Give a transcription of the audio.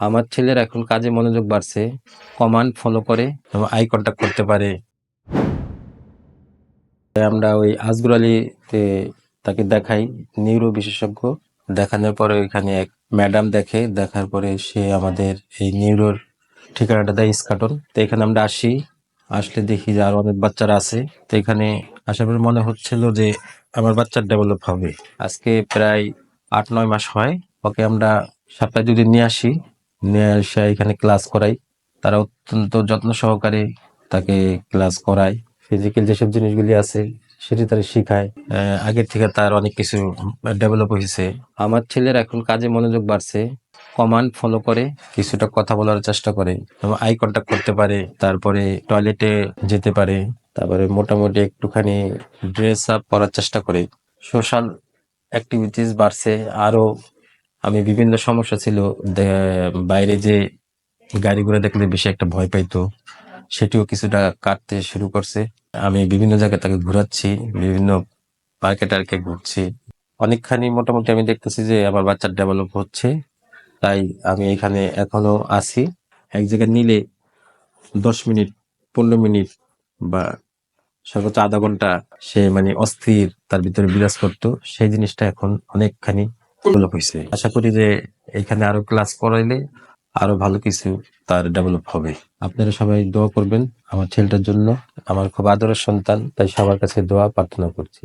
আমার ছেলের এখন কাজে মনোযোগ বাড়ছে। কমান্ড ফলো করে এবং আই কন্ট্যাক্ট করতে পারে। আমরা ওই আজগুর আলীতে তাকে দেখাই, নিউরো বিশেষজ্ঞ। দেখানোর পরে ওইখানে এক ম্যাডাম দেখে, দেখার পরে সে আমাদের এই নিউরোর ঠিকানাটা দেয় ইস্কাটন। তো এখানে আমরা আসি, আসলে দেখি যে আরও অনেক বাচ্চারা আছে। তো এখানে আসার পরে মনে হচ্ছিল যে আমার বাচ্চার ডেভেলপ হবে। আজকে প্রায় আট নয় মাস হয়। ওকে আমরা সপ্তাহে দুদিন নিয়ে আসি। এখানে ক্লাস করাই। তারা অত্যন্ত যত্ন সহকারে তাকে ক্লাস করায়। ফিজিক্যাল যেসব জিনিসগুলি আছে, সেটি তারা শিখায়। আগের থেকে তার অনেক কিছু ডেভেলপ হয়েছে। আমার ছেলের এখন কাজে মনোযোগ বাড়ছে। কমান্ড ফলো করে, কিছুটা কথা বলার চেষ্টা করে। এবং আই কন্ট্যাক্ট করতে পারে, তারপরে টয়লেটে যেতে পারে। তারপরে মোটামুটি একটুখানি ড্রেস আপ করার চেষ্টা করে। সোশ্যাল অ্যাক্টিভিটিস বাড়ছে, আরও আমি বিভিন্ন সমস্যা ছিল। বাইরে যে গাড়িগুলো দেখলে বেশি একটা ভয় পাইতো, সেটিও কিছুটা কাটতে শুরু করছে। আমি বিভিন্ন জায়গায় তাকে ঘোরাচ্ছি, বিভিন্ন পার্কে টার্কে ঘুরছি। অনেকখানি মোটামুটি আমি দেখতেছি যে আমার বাচ্চার ডেভেলপ হচ্ছে, তাই আমি এখানে এখনও আছি। এক জায়গায় নিলে দশ মিনিট, পনেরো মিনিট বা সর্বোচ্চ আধা ঘণ্টা সে মানে অস্থির, তার ভিতরে বিরাজ করতো। সেই জিনিসটা এখন অনেকখানি ডেভেলপ হয়েছে আশা করি যে এখানে আরও ক্লাস করাইলে আরও ভালো কিছু তার ডেভেলপ হবে। আপনারা সবাই দোয়া করবেন আমার ছেলেটার জন্য। আমার খুব আদরের সন্তান তাই সবার কাছে দোয়া প্রার্থনা করছি।